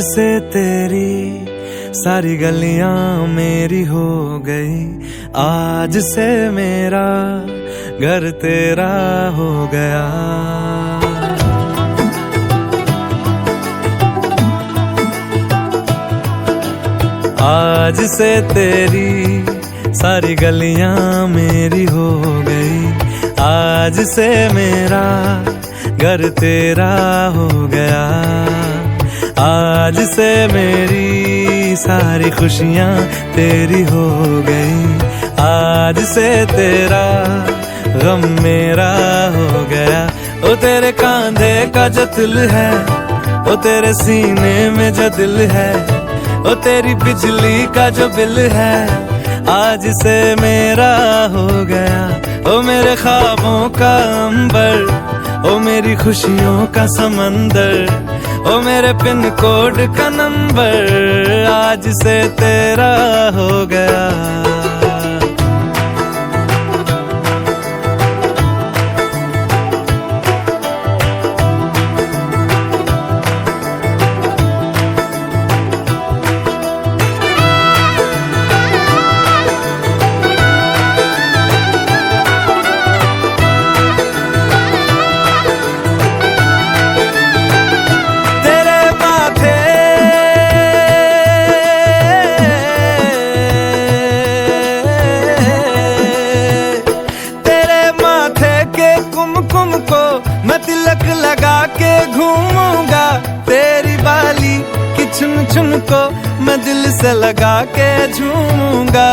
से तेरी सारी गलियाँ मेरी हो गई। आज से मेरा घर तेरा हो गया। आज से तेरी सारी गलियाँ मेरी हो गई। आज से मेरा घर तेरा हो गया। आज से मेरी सारी खुशियाँ तेरी हो गई। आज से तेरा गम मेरा हो गया। ओ तेरे कांधे का जो दिल है, ओ तेरे सीने में जो दिल है, ओ तेरी बिजली का जो बिल है, आज से मेरा हो गया। ओ मेरे ख्वाबों का अंबर, ओ मेरी खुशियों का समंदर ओ मेरे पिन कोड का नंबर आज से तेरा हो गया। कुमकुम को मैं तिलक लगा के घूमूँगा। तेरी बाली की चुन चुन को मैं दिल से लगा के झूमूँगा।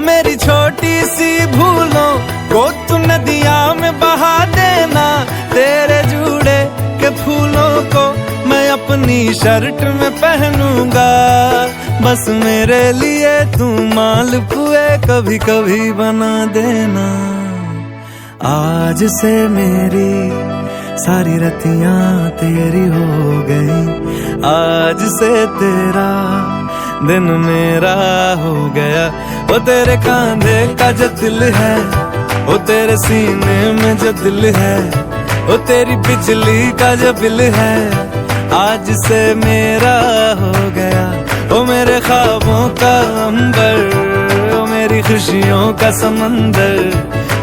मेरी छोटी सी भूलों को तू नदिया में बहा देना। तेरे जूड़े के फूलों को मैं अपनी शर्ट में पहनूँगा। बस मेरे लिए तू मालपुए कभी कभी बना देना। आज से मेरी सारी रतियाँ तेरी हो गई। आज से तेरा दिन मेरा हो गया। वो तेरे कांधे का जो दिल है, वो तेरे सीने में जो दिल है, वो तेरी बिजली का जो बिल है, आज से मेरा हो गया। वो मेरे ख्वाबों का अंबर, वो मेरी खुशियों का समंदर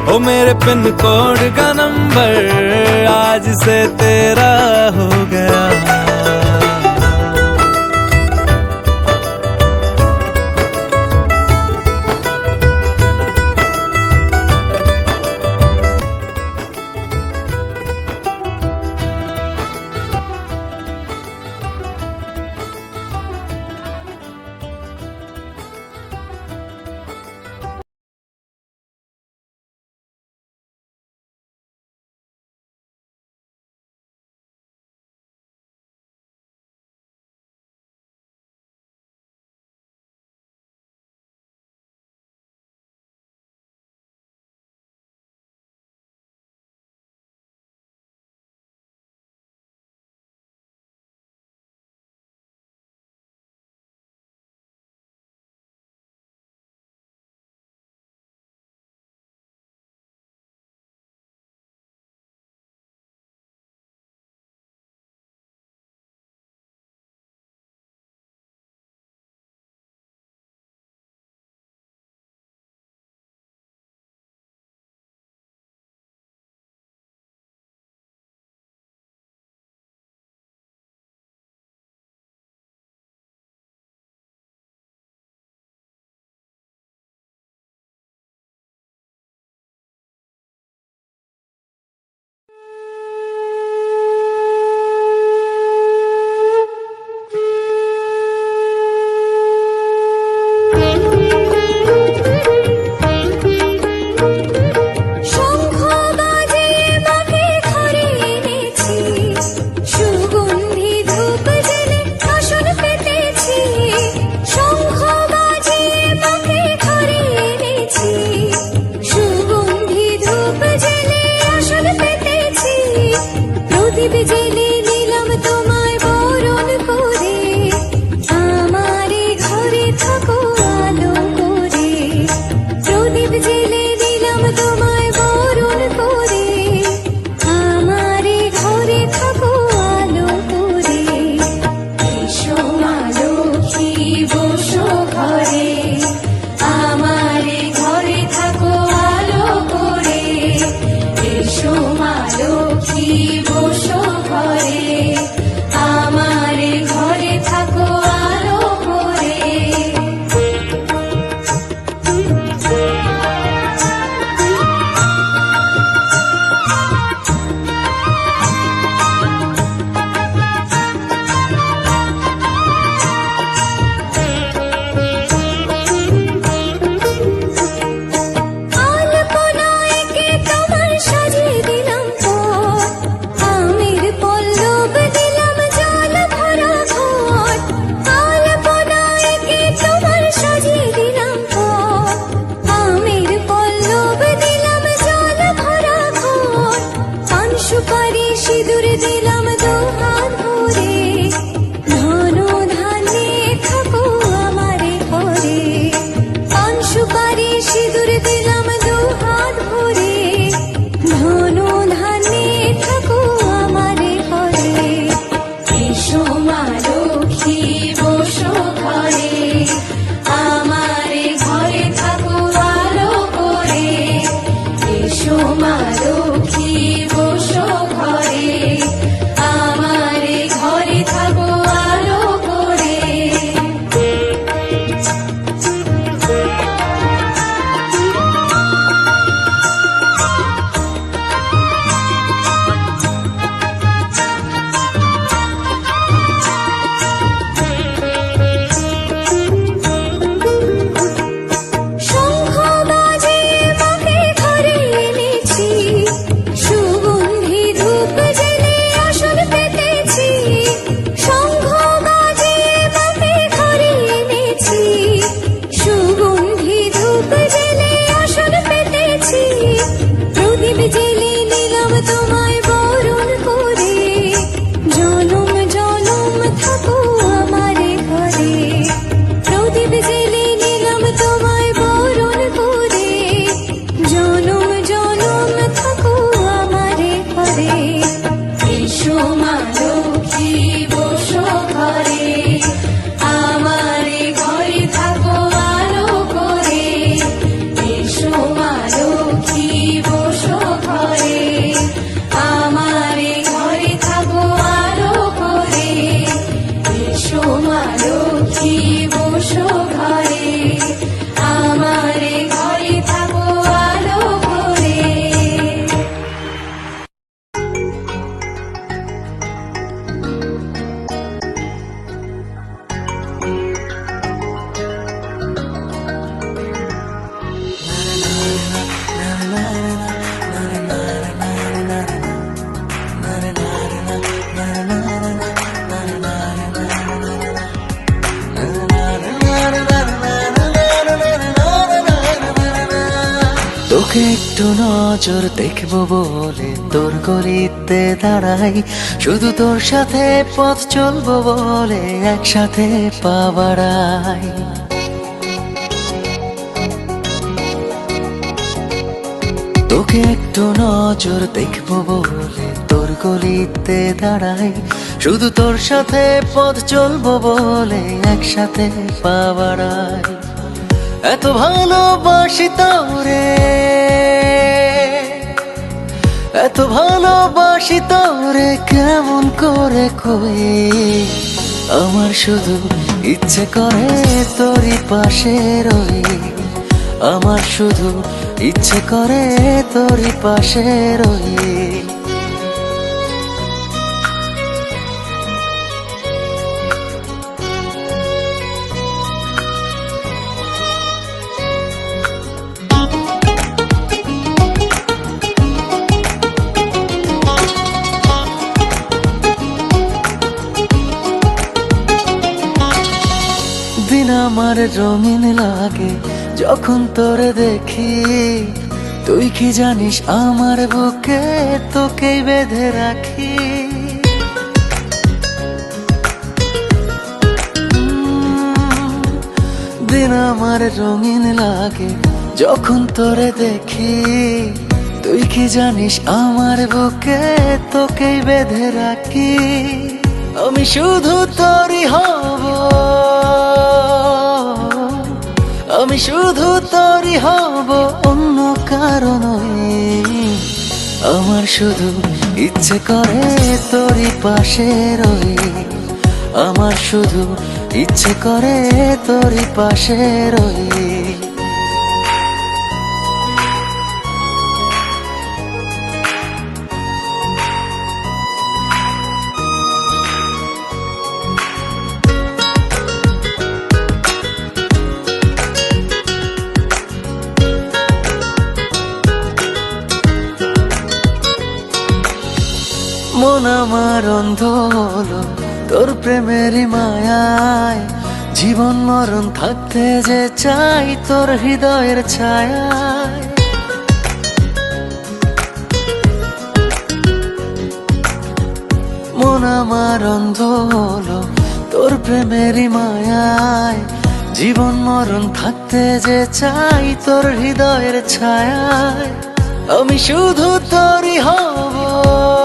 ओ मेरे पिन कोड का नंबर आज से तेरा हो गया। নজর দেখব বলে তোর গলিতে দাঁড়াই। শুধু তোর সাথে পথ চলবো বলে একসাথে পা বাড়াই। তোকে একটু নজর দেখব বলে তোর গলিতে দাঁড়াই। শুধু তোর সাথে পথ চলবো বলে একসাথে পা বাড়াই। এত ভালোবাসি তোরে ভালোবাসি তোরে কেমন করে কই আমার শুধু ইচ্ছে করে তোরই পাশে রই আমার শুধু ইচ্ছে করে তোরই পাশে রই রঙিন লাগে, যখন তোরে দেখি, তুই কি জানিস আমার বুকে তোকে বেঁধে রাখি? দিন আমার রঙিন লাগে, যখন তোরে দেখি, তুই কি জানিস আমার বুকে তোকে বেঁধে রাখি? আমি শুধু তোরই হব। আমি শুধু তোরই হব অন্য কারণ। আমার শুধু ইচ্ছে করে তোরই পাশে রই আমার শুধু ইচ্ছে করে তোরই পাশে রই মন আমার অন্ধ হলো, তোর প্রেমেরই মায়ায় জীবন মরণ থাকতে যে চাই তোর হৃদয়ের ছায়ায়। মন আমার অন্ধ হলো, তোর প্রেমেরই মায়ায় জীবন মরণ থাকতে যে চাই তোর হৃদয়ের ছায়ায়। আমি শুধু তোরই হব।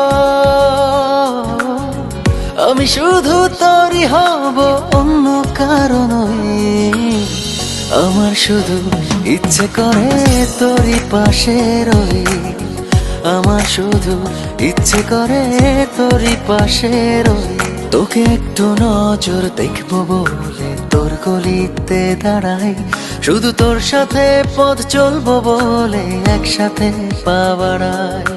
আমি শুধু তোরই হব অন্য কারণ আমার শুধু ইচ্ছে করে তোরই পাশে রই। আমার শুধু ইচ্ছে করে তোরই পাশে রই। তোকে একটু নজর দেখব বলে তোর গলিতে দাঁড়াই। শুধু তোর সাথে পথ চলবো বলে একসাথে পা